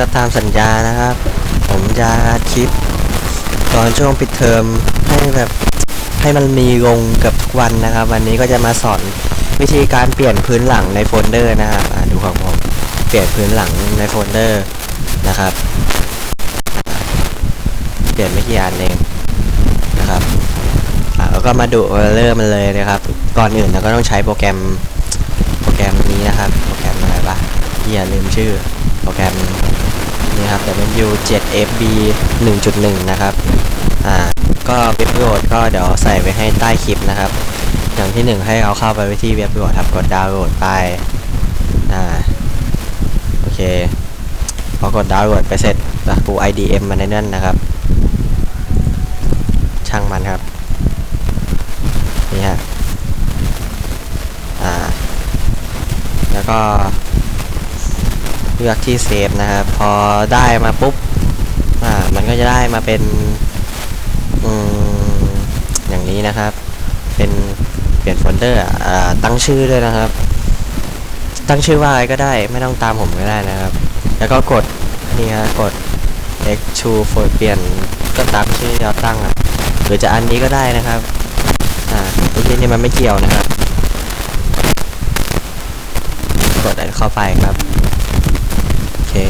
ก็ตามสัญญานะครับ ผมจะอัดคลิป ตอนช่วงปิดเทอมให้แบบให้มันมีลงเกับทุกวันนะครับ วันนี้ก็จะมาสอนวิธีการเปลี่ยนพื้นหลังในโฟลเดอร์นะครับดูของผมเปลี่ยนพื้นหลังในโฟลเดอร์นะครับ เปลี่ยนไม่กี่อันเองนะครับแล้วก็มาดูเริ่มมันเลยนะครับ ก่อนอื่นเราก็ต้องใช้โปรแกรมโปรแกรมนี้นะครับ โปรแกรมอะไรวะอย่าลืมชื่อ โปรแกรมนี่ครับ W7FB 1.1 นะครับอ่าก็เว็บโหลดก็เดี๋ยวใส่ไว้ให้ใต้คลิปนะครับ อย่างที่หนึ่งให้เราเข้าไปที่เว็บโหลดครับกดดาวน์โหลดไปอ่าโอเคพอกดดาวน์โหลดไปเสร็จนะปู IDM มาในนั่นนะครับ ช่างมันครับนี่ฮะอ่าแล้วก็ ลือกที่เซฟนะครับพอได้มาปุ๊บอ่ามันก็จะได้มาเป็นอืมอย่างนี้นะครับ เป็นเปลี่ยนโฟลเดอร์อ่าตั้งชื่อด้วยนะครับ ตั้งชื่อว่าอะไรก็ได้ไม่ต้องตามผมก็ได้นะครับ แล้วก็กดนี่ฮะกด x to โฟลเปลี่ยนก็ตามชื่อที่เราตั้งอะหรือจะอันนี้ก็ได้นะครับอ่าไอ้ที่นี่มันไม่เกี่ยวนะครับ กดอันเข้าไปครับ เค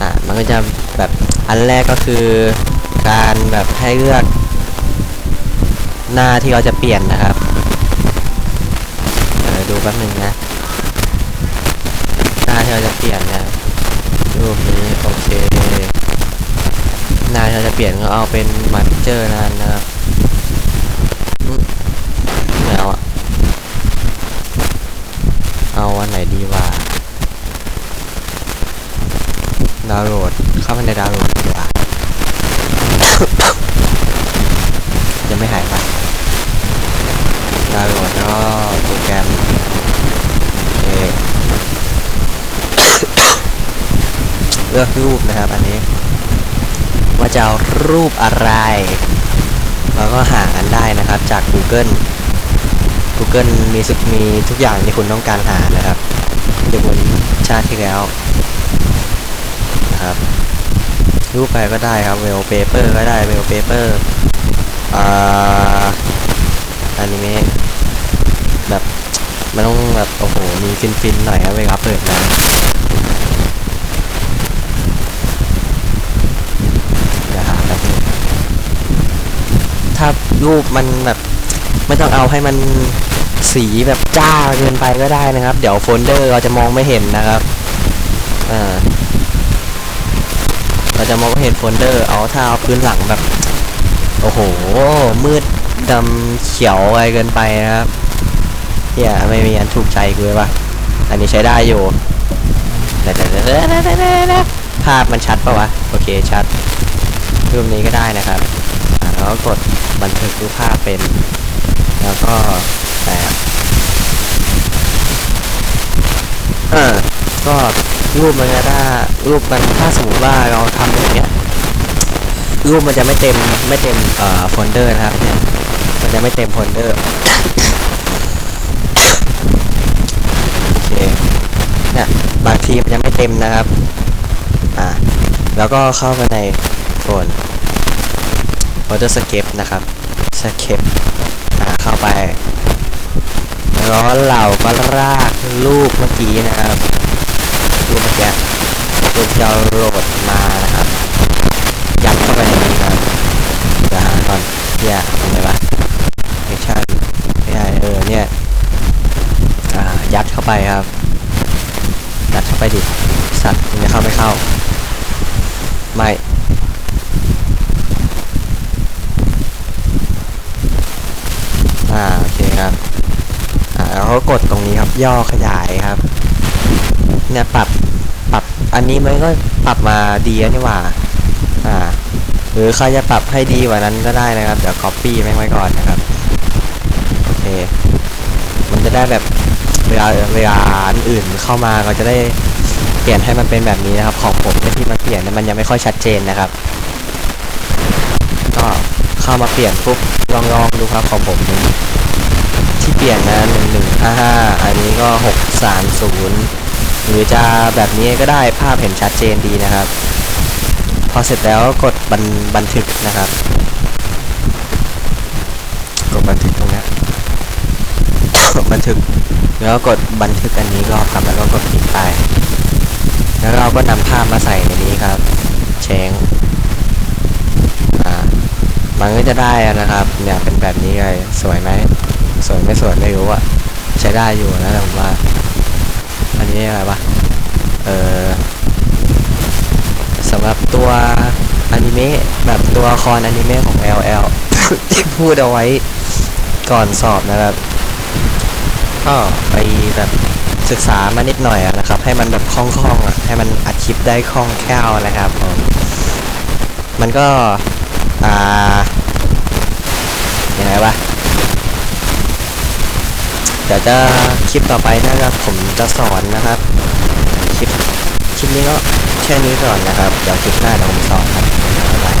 อ่ามันก็จะแบบอันแรกก็คือการแบบให้เลือกหน้าที่เราจะเปลี่ยนนะครับเดี๋ยวดูแป๊บหนึ่งนะ หน้าที่เราจะเปลี่ยนนะรูปนี้โอเค หน้าที่เราจะเปลี่ยนก็เอาเป็นมาเจอร์นั้นนะครับอืมไม่เอาอะเอาวันไหนดีวะ ดาวน์โหลด เข้าไปในดาวน์โหลดดีกว่ายังไม่หายไปดาวน์โหลดแล้วก็โปรแกรมโอเคเลือกรูปนะครับ อันนี้ ว่าจะเอารูปอะไร เราก็หากันได้นะครับจาก Google Google มีสุดมีทุกอย่างที่คุณต้องการหานะครับยกเว้นชาติที่แล้ว นะครับรูปไปก็ได้ครับเวลเปเปอร์ก็ได้เวลเปเปอร์อ่าอนิเมะแบบมันต้องแบบโอ้โหมีฟินๆหน่อยครับเวลาเปิดมาเดี๋ยวหาแบบนึงถ้ารูปมันแบบไม่ต้องเอาให้มันสีแบบจ้าเกินไปก็ได้นะครับ เดี๋ยวโฟลเดอร์เราจะมองไม่เห็นนะครับอ่า เราจะมองเห็นโฟลเดอร์เอาถ้าเอาพื้นหลังแบบ โอ้โห มืดดำเขียวอะไรเกินไปนะครับเฮียไม่มีอันถูกใจกูเลยว่ะอันนี้ใช้ได้อยู่เดี๋ยวๆๆๆๆภาพมันชัดปะวะ โอเคชัดรูปนี้ก็ได้นะครับแล้วก็กดบันทึกรูปภาพเป็น แล้วก็แต่เออก็ รูปมันจะถ้ารูปมันถ้าสมมติว่าเราทำอย่างเงี้ยรูปมันจะไม่เต็มไม่เต็มเอ่อโฟลเดอร์นะครับเนี่ยมันจะไม่เต็มโฟลเดอร์โอเคเนี่ยบางทีมันจะไม่เต็มนะครับอ่าแล้วก็เข้าไปในโฟนโฟลเดอร์สเก็ปนะครับสเก็ปอ่าเข้าไปแล้วเราก็ลากรูปเมื่อกี้นะครับ รูปเมื่อกี้รูปที่เราโหลดมานะครับยัดเข้าไปในนี้ครับเดี๋ยวหาก่อนเนี่ยอะไรวะไม่ใช่ไม่ใช่เออเนี่ยยัดเข้าไปครับยัดเข้าไปดิสัตว์มันจะเข้าไม่เข้า ไม่อ่าโอเคครับอ่าแล้วก็กดตรงนี้ครับย่อขยายครับ เนี่ยปรับปรับอันนี้มันก็ปรับมาดีแล้วนี่หว่า อ่า หรือใครจะปรับให้ดีกว่านั้นก็ได้นะครับ เดี๋ยว copy แม่งไว้ก่อนนะครับ โอเค มันจะได้แบบเวลาเวลาอันอื่นเข้ามาก็จะได้เปลี่ยนให้มันเป็นแบบนี้นะครับ ของผมที่มันเปลี่ยนมันยังไม่ค่อยชัดเจนนะครับ ก็เข้ามาเปลี่ยนปุ๊บลองลองดูครับของผมที่เปลี่ยนนะหนึ่งหนึ่งห้าห้าอันนี้ก็หกสามศูนย์ หรือจะแบบนี้ก็ได้ภาพเห็นชัดเจนดีนะครับ พอเสร็จแล้วกดบันบันทึกนะครับ กดบันทึกตรงนี้ยบันทึก แล้วกดบันทึกอันนี้รอบครับแล้วก็กดปิดไป แล้วเราก็นำภาพมาใส่ในนี้ครับเชงอ่ามันก็จะได้นะครับ เนี่ยเป็นแบบนี้เลย สวยไหม สวยไม่สวยไม่รู้อะใช้ได้อยู่นะผมว่า อันนี้อะไรวะ เออสำหรับตัวอนิเมะแบบตัวละครอนิเมะของ LL ที่พูดเอาไว้ก่อนสอบนะครับก็ไปแบบศึกษามานิดหน่อยนะครับ ให้มันแบบคล่องๆอะให้มันอัดคลิปได้คล่องแคล่วนะครับผมมันก็ อ่ายังไงวะ ดี๋ยวจะคลิปต่อไปนะครับผมจะสอนนะครับ คลิปคลิปนี้ก็แค่นี้ก่อนนะครับ เดี๋ยวคลิปหน้าเดี๋ยวผมสอนครับ